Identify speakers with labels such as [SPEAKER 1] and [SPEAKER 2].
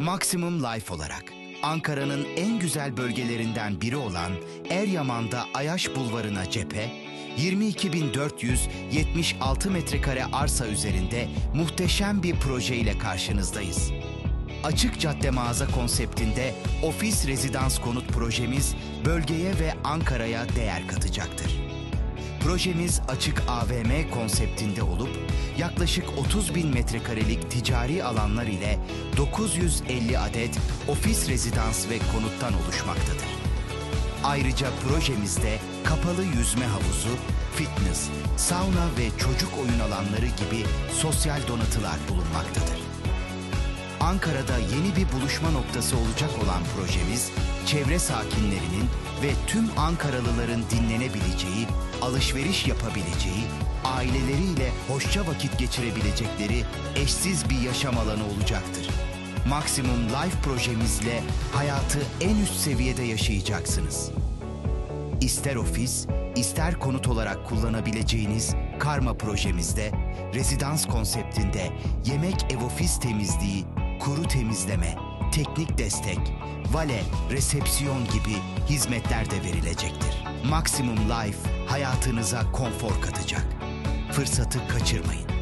[SPEAKER 1] Maximum Life olarak Ankara'nın en güzel bölgelerinden biri olan Eryaman'da Ayaş Bulvarı'na cephe, 22.476 metrekare arsa üzerinde muhteşem bir proje ile karşınızdayız. Açık cadde mağaza konseptinde ofis rezidans konut projemiz bölgeye ve Ankara'ya değer katacaktır. Projemiz açık AVM konseptinde olup yaklaşık 30 bin metrekarelik ticari alanlar ile 950 adet ofis rezidans ve konuttan oluşmaktadır. Ayrıca projemizde kapalı yüzme havuzu, fitness, sauna ve çocuk oyun alanları gibi sosyal donatılar bulunmaktadır. Ankara'da yeni bir buluşma noktası olacak olan projemiz, çevre sakinlerinin ve tüm Ankaralıların dinlenebileceği, alışveriş yapabileceği, aileleriyle hoşça vakit geçirebilecekleri eşsiz bir yaşam alanı olacaktır. Maximum Life projemizle hayatı en üst seviyede yaşayacaksınız. İster ofis, ister konut olarak kullanabileceğiniz Karma projemizde rezidans konseptinde yemek ev ofis temizliği, kuru temizleme, teknik destek, vale, resepsiyon gibi hizmetler de verilecektir. Maximum Life hayatınıza konfor katacak. Fırsatı kaçırmayın.